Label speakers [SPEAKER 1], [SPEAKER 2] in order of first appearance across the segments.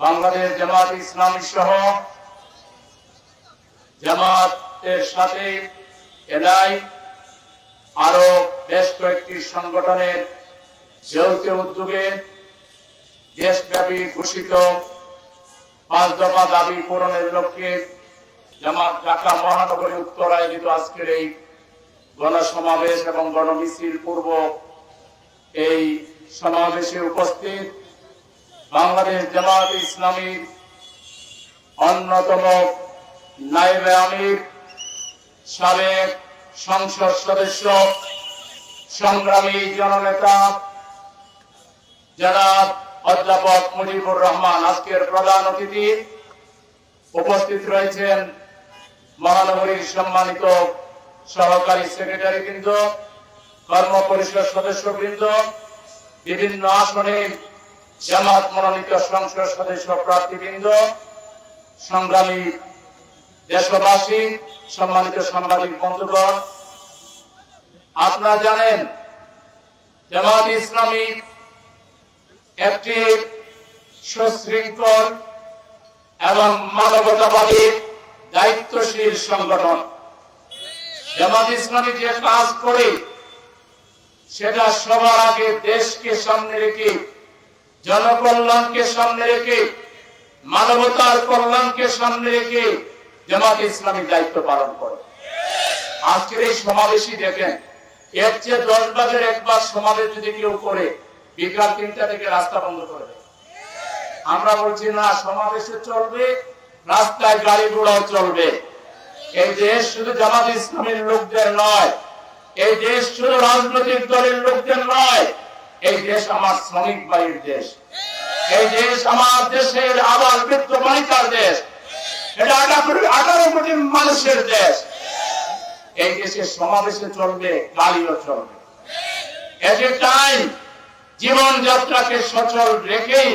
[SPEAKER 1] বাংলাদেশ জামাত ইসলামী সহ জামাতের সাথে এলাই আরও বেশ কয়েকটি সংগঠনের যৌথ উদ্যোগে দেশব্যাপী ঘোষিত পাঁচ দফা দাবি পূরণের লক্ষ্যে জামাত ঢাকা মহানগরী উত্তর আয়োজিত আজকের এই গণসমাবেশ এবং গণমিছিল পূর্ব এই সমাবেশে উপস্থিত বাংলাদেশ জামাত ইসলামীর অন্যতম নাইবে আমির, সাবেক সংসদ সদস্য, সংগ্রামী জননেতা, যারা অধ্যাপক মুজিবুর রহমান, আজকের প্রধান অতিথি উপস্থিত রয়েছেন মহানগরীর সম্মানিত সহকারী সেক্রেটারি বৃন্দ কর্ম পরিষদ সদস্য বৃন্দ বিভিন্ন আসনে জামাত মনোনীত সংসদ সদস্য প্রার্থীবৃন্দ, সংগ্রামী দেশবাসী, সম্মানিত সাংবাদিক বন্ধুগণ, আপনারা জানেন জামাত ইসলামী একটি সুশৃঙ্খল এবং মানবতাবাদী দায়িত্বশীল সংগঠন। জামাত ইসলামী যে কাজ করে, সেটা সবার আগে দেশকে সামনে রেখে জনকল্যাণকে সামনে রেখে, মানবতার কল্যাণকে সামনে রেখে জামাত ইসলামী দায়িত্ব পালন করে। আজকের এই সমাবেশই দেখেন, এর চেয়ে দশ ভাগের একবার সমাবেশ যদি কেউ করে, বিকাল তিনটা থেকে রাস্তা বন্ধ করে দেয়। আমরা বলছি, না, সমাবেশে চলবে, রাস্তায় গাড়ি ঘোড়াও চলবে। এই দেশ শুধু জামাত ইসলামের লোকদের নয়, এই দেশ শুধু রাজনৈতিক দলের লোকদের নয় এই দেশ আমার শ্রমিক বাড়ির দেশ। এই দেশ আমার দেশের আবার বৃত্ত বাণিজ্যার দেশ আঠারো কোটি মানুষের দেশ। এই দেশে সমাবেশে চলবে গাড়িও চলবে। এট এ টাইম জীবন যাত্রাকে সচল রেখেই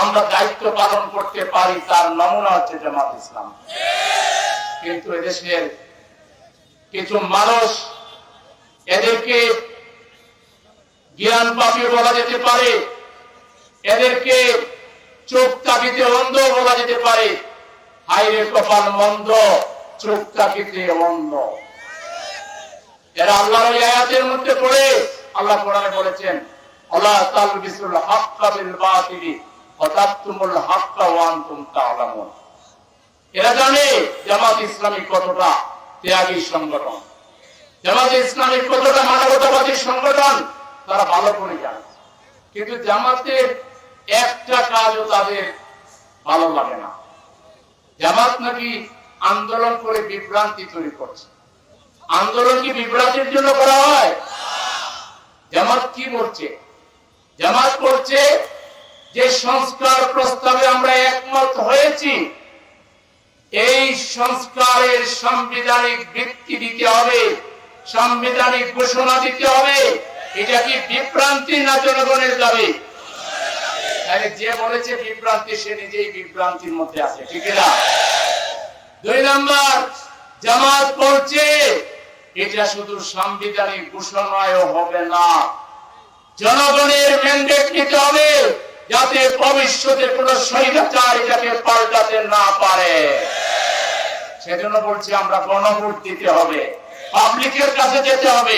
[SPEAKER 1] আমরা দায়িত্ব পালন করতে পারি তার নমুনা হচ্ছে জামাত ইসলাম। কিন্তু এদেশের কিছু মানুষ এদেরকে জ্ঞান পাপি বলা যেতে পারে। এদেরকে চোখ তাকিতে অন্ধ বলা যেতে পারে। হাইরে কপাল মন্দ চোখ তাকিতে অন্ধ। এরা আল্লাহর আয়াতের মধ্যে পড়ে, আল্লাহ কোরআনে বলেছেন আল্লাহ তালবিসুল হাক্কা বিল বাতিলি ওয়া তাকতুমুল হাক্কা ওয়া আনতুম তা'লামুন এরা জানে জামাত ইসলামী কতটা ত্যাগী সংগঠন। জামাত ইসলামী কতটা মানবতাবাদী সংগঠন তারা ভালো করে জানে। কিন্তু জামাতের একটা কাজও তাদের ভালো লাগে না। জামাত নাকি আন্দোলন করে বিভ্রান্তি তৈরি করছে। আন্দোলন কি বিভ্রান্তির জন্য করা হয়? জামাত কি করছে জামাত করছে যে সংস্কার প্রস্তাবে আমরা একমত হয়েছি। এই সংস্কারের সাংবিধানিক ভিত্তি দিতে হবে, সাংবিধানিক ঘোষণা দিতে হবে। এটা কি বিভ্রান্তি না জনগণের দাবি? যে বলেছে বিভ্রান্তি, সে নিজেই বিভ্রান্তির মধ্যে আছে, ঠিক না দুই নম্বর, জামাত বলছে, এটা শুধু সাংবিধানিক ঘোষণায় হবে না। জনগণের ম্যান্ডেট নিতে হবে যাতে ভবিষ্যতে কোন স্বৈরাচার এটাকে পাল্টাতে না পারে। সেজন্য বলছি আমরা গণভোট দিতে হবে পাবলিকের কাছে যেতে হবে।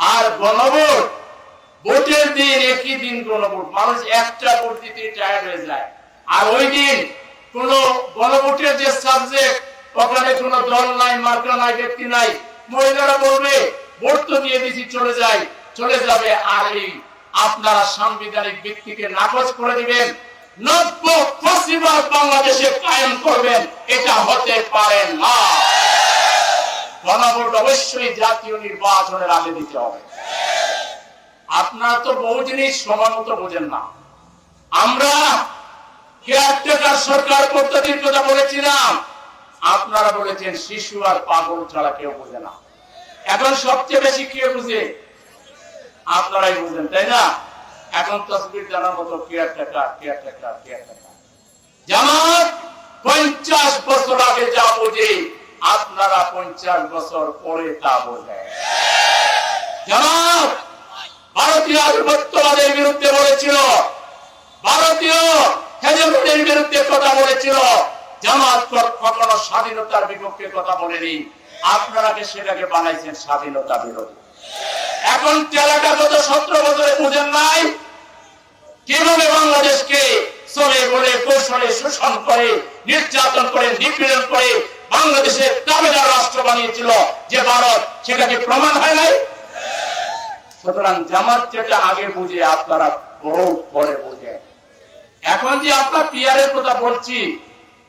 [SPEAKER 1] আর গণভোট। ভোটের দিন একই দিন গণভোট। মানুষ একটা ভোট দিতে টায়ার্ড হয়ে যায়। আর ওই দিন কোন গণভোটের যে সাবজেক্ট ওখানে কোন দল নাই, মার্কা নাই, ব্যক্তি নাই, মহিলারা বলবে, ভোট তো দিয়ে দিছি, চলে যায় চলে যাবে। আর এই আপনারা সাংবিধানিক ব্যক্তিকে নাকচ করে দিবেন, নব্য ফসিবাদ বাংলাদেশে কায়েম করবেন, এটা হতে পারে না। গণভোট অবশ্যই জাতীয় নির্বাচনের আগে দিতে হবে। আপনারা তো বহু জিনিস সময় মতো বোঝেন না। আমরা কেয়ারটেকার সরকার পদ্ধতির কথা বলেছিলাম। আপনারা বলেছেন শিশু আর পাগল ছাড়া কেউ বোঝে না। এখন সবচেয়ে বেশি কে বুঝে? আপনারাই বুঝেন, তাই না? এখন তসবির জানার মতো কেয়ারটেকার কেয়ারটেকার কেয়ারটেকার জামাত পঞ্চাশ বছর আগে যা বোঝে আপনারা পঞ্চাশ বছর পরে তা বোঝেন জামাত ভারতীয় আধিপত্যবাদের বিরুদ্ধে বলেছিল। ভারতীয় বিরুদ্ধে কথা বলেছিল। জামাত কখনো স্বাধীনতার বিপক্ষে কথা বলেনি। আপনারা সেটাকে বানাইছেন স্বাধীনতা বিরোধী। এখন টেলাটা গত সতেরো বছরে বুঝেন নাই কীভাবে বাংলাদেশকে চলে বলে কৌশলে শোষণ করে, নির্যাতন করে, নিপীড়ন করে বাংলাদেশের দাবিদার রাষ্ট্র বানিয়েছিল যে ভারত সেটাকে প্রমাণ হয় নাই? সুতরাং জামাত যেটা আগে বুঝে, আপনারা বহু পরে বুঝে এখন যে আপনার পিয়ারের কথা বলছি,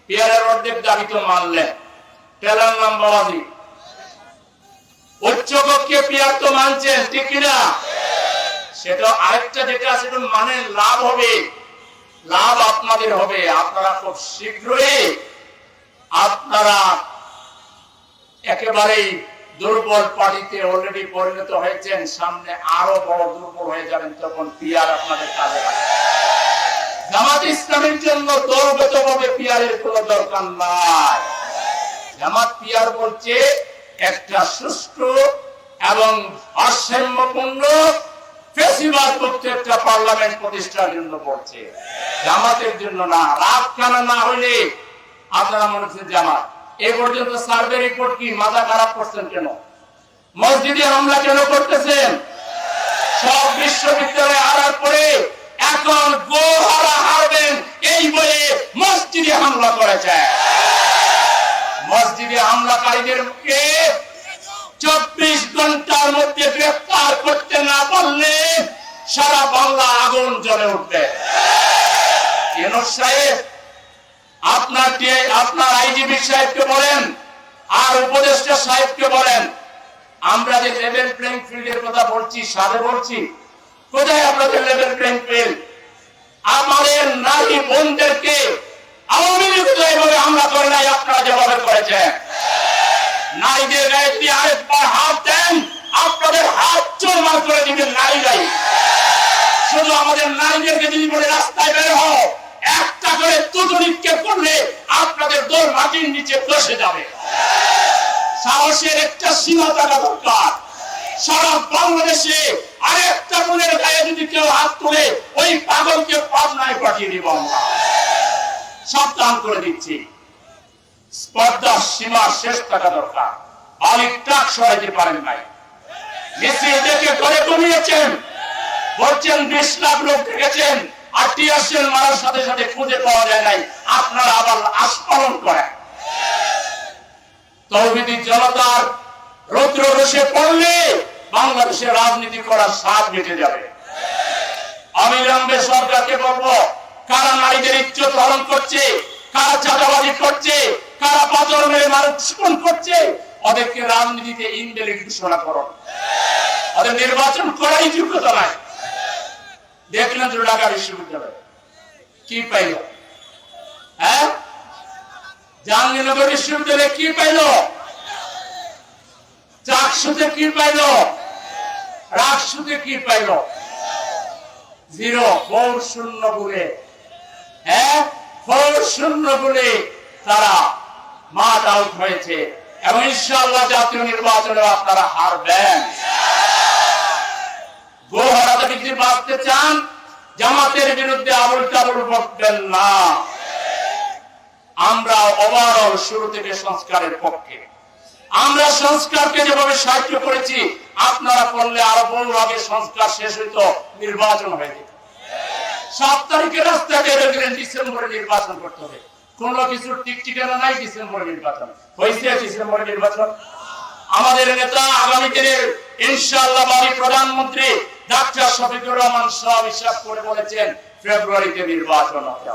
[SPEAKER 1] পিয়ারের অর্ধেক দাবি তো মানলেন। টেলার নাম বাবাজি উচ্চ কক্ষে পিয়ার তো মানছেন, ঠিক কিনা সেটা আরেকটা যেটা সেটা মানে লাভ হবে। লাভ আপনাদের হবে। আপনারা খুব শীঘ্রই আপনারা একেবারেই দুর্বল পার্টিতে অলরেডি পরিণত হয়েছেন, সামনে আরও বড় দুর্বল হয়ে যাবেন তখন পিয়ার আপনাদের কাজে জামাত ইসলামের জন্য দলগত ভাবে পিয়ারের কোন দরকার নাই। জামাত পিয়ার বলছে, একটা সুষ্ঠু এবং ভারসাম্যপূর্ণ ফেসিবাদ মুক্ত একটা পার্লামেন্ট প্রতিষ্ঠার জন্য বলছে। জামাতের জন্য না, রাত খানা না হলে আপনারা মনে হচ্ছে জামাত এ পর্যন্ত সার্ভে রিপোর্ট কি মাথা খারাপ করছেন কেন? মসজিদে হামলা কেন করতেছেন? সব বিশ্ববিদ্যালয়ে হারার পরে এখন গোহারা হারবেন এই বলে মসজিদে হামলা করেছে। মসজিদে হামলাকারীদেরকে চব্বিশ ঘণ্টার মধ্যে গ্রেফতার করতে না পারলে সারা বাংলা আগুন জ্বলে উঠবে। কেন সাহেব আপনার আপনার আইজিবি সাহেবকে বলেন, আর উপদেষ্টা সাহেবকে বলেন, আমরা যে লেভেল প্লেইং ফিল্ডের কথা বলছি সাথে বলছি, কোথায় আপনাদের লেভেল প্লেইং ফিল্ড আমাদের নারী বোনদেরকে আওয়ামী লীগ তো হামলা করে নাই, আপনারা যেভাবে করেছেন। নারীদের গায়ে যদি আরেকবার হাত দেন আপনাদের হাত চোরমার করে দিবেন নারীরাই শুধু আমাদের নারীদেরকে যদি বলে রাস্তায় বের হও একটা তুতু নিক্ষেপ করলে আপনাদের দোর মাটির নিচে বসে যাবে? সাহসের একটা সীমা থাকা দরকার। সারা বাংলাদেশে আরেকটা বোনের গায়ে যদি কেউ হাত তুলে, ওই পাগলকে পাবনায় পাঠিয়ে দিব আমরা। সাবধান করে দিচ্ছি। স্পর্ধার সীমা শেষ থাকা দরকার। মালিক ট্রাক সরাইতে পারেন নাই। মিছিল দেখে করে কমিয়েছেন বলছেন, বিশ লাখ লোক দেখেছেন। আর টিয়ারসেল মারার সাথে সাথে খুঁজে পাওয়া যায় নাই। আপনারা আবার আস্ফলন করেন। তৌহিদি জনতার রৌদ্র রসে পড়লে বাংলাদেশে রাজনীতি করার স্বাদ মিটে যাবে। আমি রঙ্গে সরকারকে বলব, কারা নারীদের ইজ্জত হরণ করছে, কারা চাঁদাবাজি করছে, কারা পাথর মেরে খুন করছে, ওদেরকে রাজনীতিতে ইনভ্যালিড ঘোষণা করো। ওদের নির্বাচন করাই যোগ্যতা নাই। দেখলেন তো ঢাকা বিশ্ববিদ্যালয়। কি পাইল? হ্যাঁ? জাহাঙ্গীরনগর বিশ্ববিদ্যালয়ে কি পাইল? চাকসুতে কি পাইল? রাকসুতে কি পাইল? জিরো শূন্য বলে হ্যাঁ? ফোর শূন্য বলে তারা মাঠ আউট হয়েছে। এবং ইনশাআল্লাহ জাতীয় নির্বাচনে আপনারা হারবেন। তারিখে রাস্তায় ডিসেম্বরে নির্বাচন করতে হবে। কোন কিছুর ঠিকানা নাই ডিসেম্বরে নির্বাচন। হয়েছে ডিসেম্বরে নির্বাচন। আমাদের নেতা আগামী দিনের ইনশাআল্লাহ প্রধানমন্ত্রী ডাক্তার শফিকুর রহমান সব হিসাব করে বলেছেন, ফেব্রুয়ারিতে নির্বাচন হবে।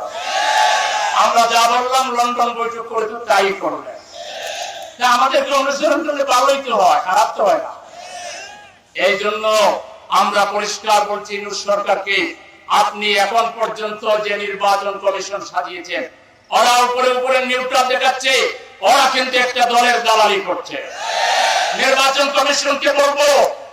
[SPEAKER 1] আমরা যা বললাম, লন্ডন বৈঠক তাই অনুসরণ করলে ভালোই তো হয়, খারাপ তো হয় না। এই জন্য আমরা পরিষ্কার বলছি সরকারকে, আপনি এখন পর্যন্ত যে নির্বাচন কমিশন সাজিয়েছেন, ওরা উপরে উপরে নিউট্রাল দেখাচ্ছে, ওরা কিন্তু একটা দলের দালালি করছে। নির্বাচন কমিশনকে বলব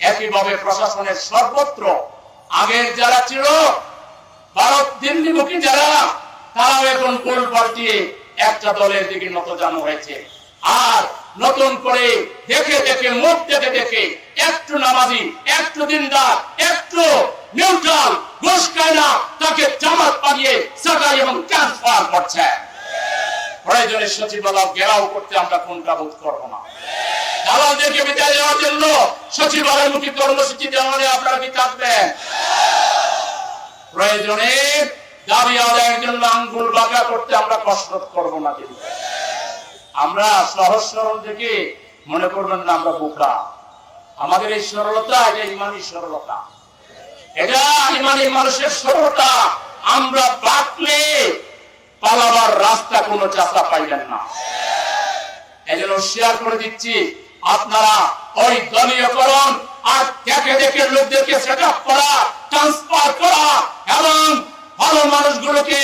[SPEAKER 1] একইভাবে প্রশাসনের সর্বত্র আগের যারা ছিল, ভারত, দিল্লিমুখী যারা, তারাও এখন গোল পাল্টিয়ে একটা দলের দিকে নত জানো হয়েছে। আর নতুন করে দেখে দেখে, মুখ দেখে দেখে একটু নামাজি, একটু দিনদার, একটু নিউট্রাল ঘুষ না, তাকে জামাত পাঠিয়ে সাকাই এবং ট্রান্সফার করছে। প্রয়োজনে সচিবালয় ঘেরাও করতে আমরা কোনটা বোধ করব না। দালালদেরকে বিদায় দেওয়ার জন্য সচিবালয় মুখী কর্মসূচি দেওয়া হলে আপনারা কি থাকবেন? প্রয়োজনে দাবি আদায়ের জন্য আঙ্গুল বাঁকা করতে আমরা কসরত করব না কিন্তু। আমরা সহজ সরল থেকে মনে করবেন না আমরা বোকা। আমাদের এই সরলতা, এটা ইমানি সরলতা। এটা ইমানি মানুষের সরলতা। আমরা বাঁকলে পালাবার রাস্তা কোনো চাষা পাইলেন না। এই জন্য শেয়ার করে দিচ্ছি। আপনারা ওই দলীয়করণ আর দেখে দেখে লোকদেরকে সেট আপ করা ট্রান্সফার করা এবং ভালো মানুষগুলোকে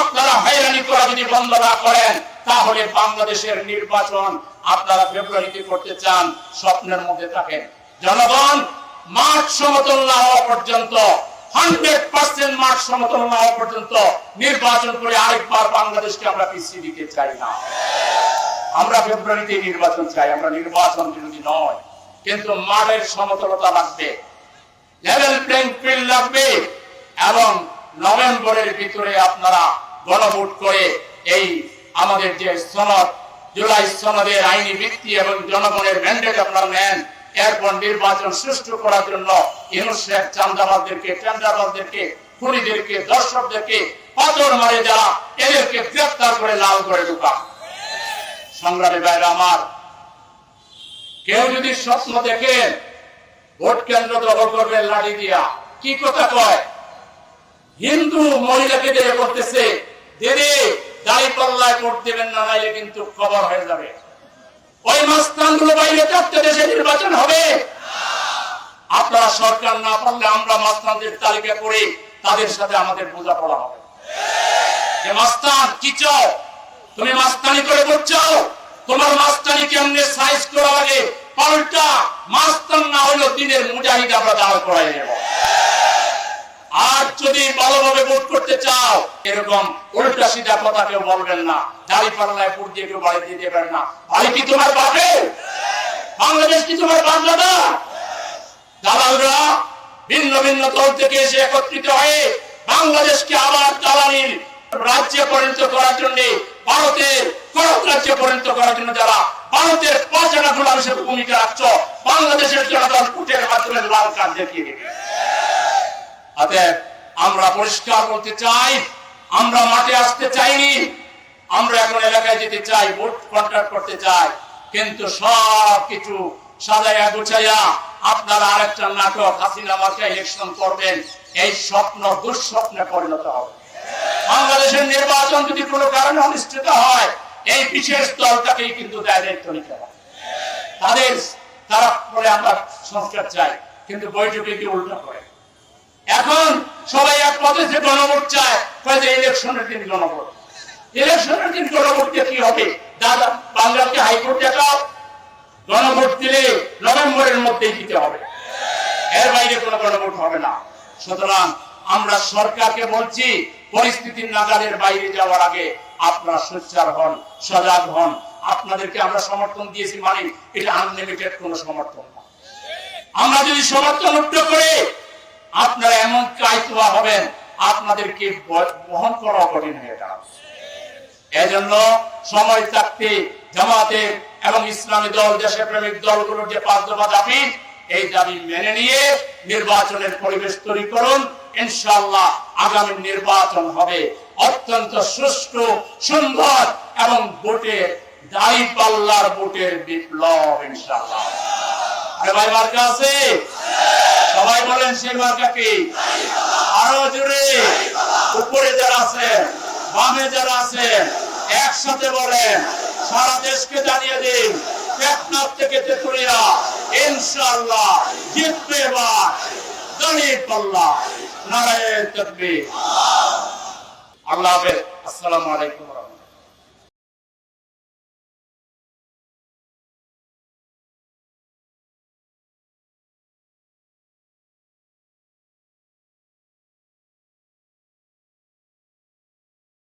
[SPEAKER 1] আপনারা হয়রানি করা যদি বন্ধ না করেন, তাহলে বাংলাদেশের নির্বাচন আপনারা ফেব্রুয়ারিতে করতে চান, স্বপ্নের মধ্যে থাকেন। জনগণ, মাঠ সমতল না হওয়া পর্যন্ত হান্ড্রেড পার্সেন্ট মাঠ সমতল না হওয়া পর্যন্ত নির্বাচন করে আরেকবার বাংলাদেশকে আমরা পিছিয়ে দিতে চাই না। আমরা ফেব্রুয়ারিতে নির্বাচন চাই, আমরা নির্বাচন বিরোধী নয়। কিন্তু মাঠের সমতলতা লাগবে লেভেল প্লেইং ফিল্ড লাগবে এবং নভেম্বরের ভিতরে আপনারা গণভোট করে এই আমাদের যে সনদ, জুলাই সনদের আইনি ভিত্তি এবং জনগণের ম্যান্ডেট আপনারা নেন। এরপর নির্বাচন সুষ্ঠু করার জন্য ইউনুসেফ চান্দাবাদদেরকে, টেন্ডারবাদদেরকে, খুনিদেরকে, দর্শকদেরকে পাথর মারে যারা এদেরকে গ্রেফতার করে লাল করে ঢুকা সংগ্রামী ভাইরা আমার, কেউ যদি স্বপ্ন দেখেন ভোট কেন্দ্র দখল করবেন লাঠি দিয়া, কি কথা কয়? হিন্দু মহিলাকে দিয়ে করতেছে দিদি দাড়ি পাল্লায় ভোট দেবেন না, নাইলে কিন্তু খবর হয়ে যাবে। ওই মাস্তানগুলো বাইরে থাকতে দেশে নির্বাচন হবে। আপনারা সরকার না পারলে আমরা মাস্তানদের তালিকা করে তাদের সাথে আমাদের বোঝাপড়া হবে। যে মাস্তান, কি চাও? তুমি মাস্তানি করে করছ তোমার মাস্তানি কেমনে সাইজ করা লাগে? পাল্টা মাস্তান না হইল দিনের মুজাহিদ আমরা দাঁড় করাই নেব। আর যদি ভালোভাবে ভোট করতে চাও, এরকম উল্টা সিধা কথা কেউ বলবেন না। দাড়ি পাল্লায় ভোট দিয়ে কেউ বাড়ি দিয়ে দেবেন না। বাড়ি কি তোমার বাপে? বাংলাদেশ কি তোমার বাংলা দালালরা ভিন্ন ভিন্ন দল থেকে এসে একত্রিত হয়ে বাংলাদেশকে আবার দালালির রাজ্যে পরিণত করার জন্য ভারতের করত রাজ্যে পরিণত করার জন্য যারা ভারতের হিসেবে ভূমিকা রাখছ, বাংলাদেশের কুটের মাধ্যমে লাল দেখিয়ে আমরা পরিষ্কার করতে চাই, আমরা মাঠে আসতে চাইনি, আমরা এখন এলাকায় যেতে চাই, ভোট কন্ট্রাক্ট করতে চাই, কিন্তু সব কিছু সাজাইয়া গুছাইয়া আপনারা আরেকটা নাটক হাসিনা মার্কা ইলেকশন করবেন, এই স্বপ্ন দুঃস্বপ্নে পরিণত হবে। বাংলাদেশের নির্বাচন যদি কোনো কারণে অনুষ্ঠিত হয়, এই বিশেষ দলটাকেই কিন্তু দায় দায়িত্ব নিতে তাদের তারা বলে আমরা সংস্কার চাই, কিন্তু বৈঠকে কি উল্টো করে। এখন সবাই এক পথে যে গণভোট চায় যে ইলেকশনের দিন গণভোট। ইলেকশনের দিন গণভোট কি হবে? দাদা, বাংলাকে হাইকোর্ট দেখাও। গণভোট দিলে নভেম্বরের মধ্যেই দিতে হবে। এর বাইরে কোনো গণভোট হবে না। সুতরাং আমরা সরকারকে বলছি পরিস্থিতির নাগালের বাইরে যাওয়ার আগে আপনারা সোচ্চার হন, সজাগ হন। আপনাদেরকে আমরা সমর্থন দিয়েছি মানে এটা আনলিমিটেড কোনো সমর্থন না। আমরা যদি সমর্থন উঠ্ট করে আপনারা এমন কায়তুয়া হবেন, আপনাদেরকে বহন করা কঠিন হয়ে দাঁড়াবে। এজন্য সময় থাকতে জামাতের এবং ইসলামী দল, দেশের প্রেমিক দলগুলোর যে পাঁচ দফা দাবি এই দাবি মেনে নিয়ে নির্বাচনের পরিবেশ তৈরি করুন ইনশাআল্লাহ আগামী নির্বাচন হবে। অত্যন্ত সুষ্ঠু, সুন্দর এবং ভোটে দাড়ি পাল্লার ভোটের বিপ্লব মার্কা আছে? সবাই বলেন আরও জোরে। উপরে যারা আছেন, বামে যারা আছেন, একসাথে বলেন, সারা দেশকে জানিয়ে দিন থেকে ইনশাআল্লাহ জিতবে এবার। পাল্লা। নারায়ণ তকবীর। আল্লাহ হাফেজ। আসসালামু আলাইকুম